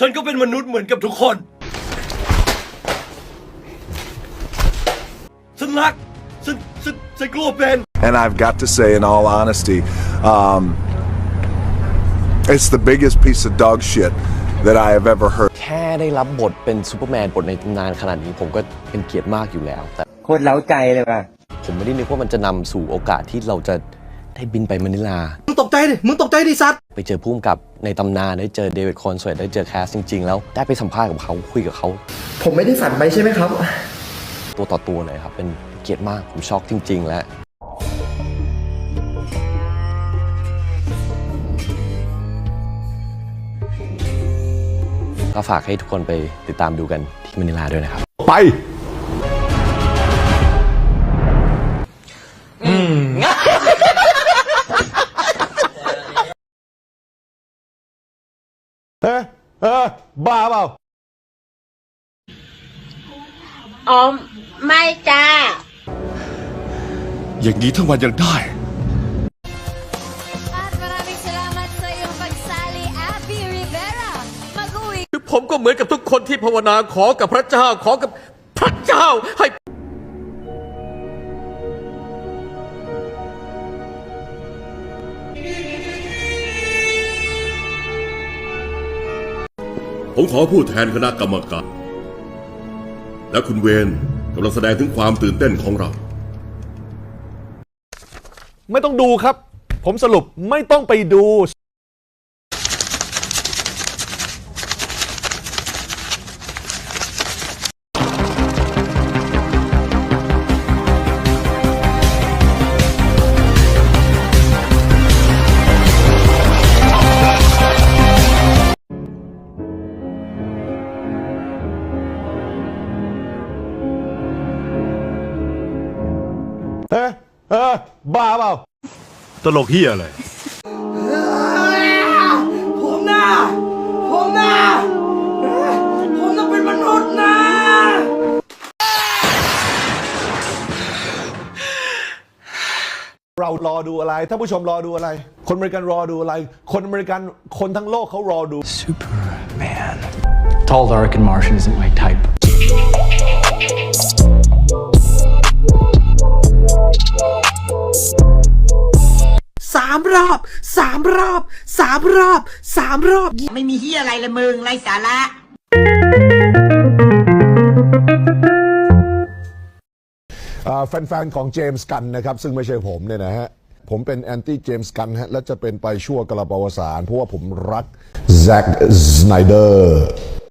ฉันก็เป็นมนุษย์เหมือนกับทุกคน ฉันรัก ฉัน ฉัน ฉันกลัวเป็น And I've got to say, in all honesty, um, it's the biggest piece of dog shit that I have ever heard. แค่ได้รับบทเป็นซูเปอร์แมนบทในตำนานขนาดนี้ผมก็เป็นเกียรติมากอยู่แล้ว แต่โคตรเล้าใจเลยว่ะ ผมไม่ได้นึกว่ามันจะนำสู่โอกาสที่เราจะ ได้บินไปมะนิลา มึงตกใจดิ มึงตกใจดิสัตว์ ไปเจอพุ่มกับในตำนานได้เจอเดวิดคอนสเวตได้เจอแคสจริง ๆ แล้วได้ไปสัมภาษณ์กับเขาคุยกับเขา ผมไม่ได้ฝันไปใช่ไหมครับ ตัวต่อตัวเลยครับ เป็นเกียรติมากผมช็อกจริง ๆ และก็ฝากให้ทุกคนไปติดตามดูกันที่มะนิลาด้วยนะครับ ไป เออเออบ้าเปล่าอ๋อไม่จ้า อย่างนี้ทั้งวันยังได้ At maraming salamat sa iyong pagsali, Abby Rivera. Mag-uwi คือผมก็เหมือนกับทุกคนที่ภาวนาขอกับพระเจ้าขอกับพระเจ้าให้ ผมขอพูดแทนคณะกรรมการ และคุณเวนกำลังแสดงถึงความตื่นเต้นของเรา ไม่ต้องดูครับ ผมสรุปไม่ต้องไปดู เออเออบ้าเปล่า ตลกเฮียอะไร ผมนะผมนะผมน่ะเป็นมนุษย์นะ เรารอดูอะไรท่านผู้ชมรอดูอะไร คนอเมริกันรอดูอะไร คนอเมริกันคนทั้งโลกเขารอดู Tall, dark, and Martian isn't my type. ามรอบสามรอบสามรอบสามรอบ ไม่มีเฮียอะไรเลยมึงไรสาระอ่าแฟนๆ ของเจมส์กันนะครับ ซึ่งไม่ใช่ผมเนี่ยนะฮะ ผมเป็นแอนตี้เจมส์กันฮะและจะเป็นไปชั่วกระปวสารเพราะว่าผมรักแซ็กสไนเดอร์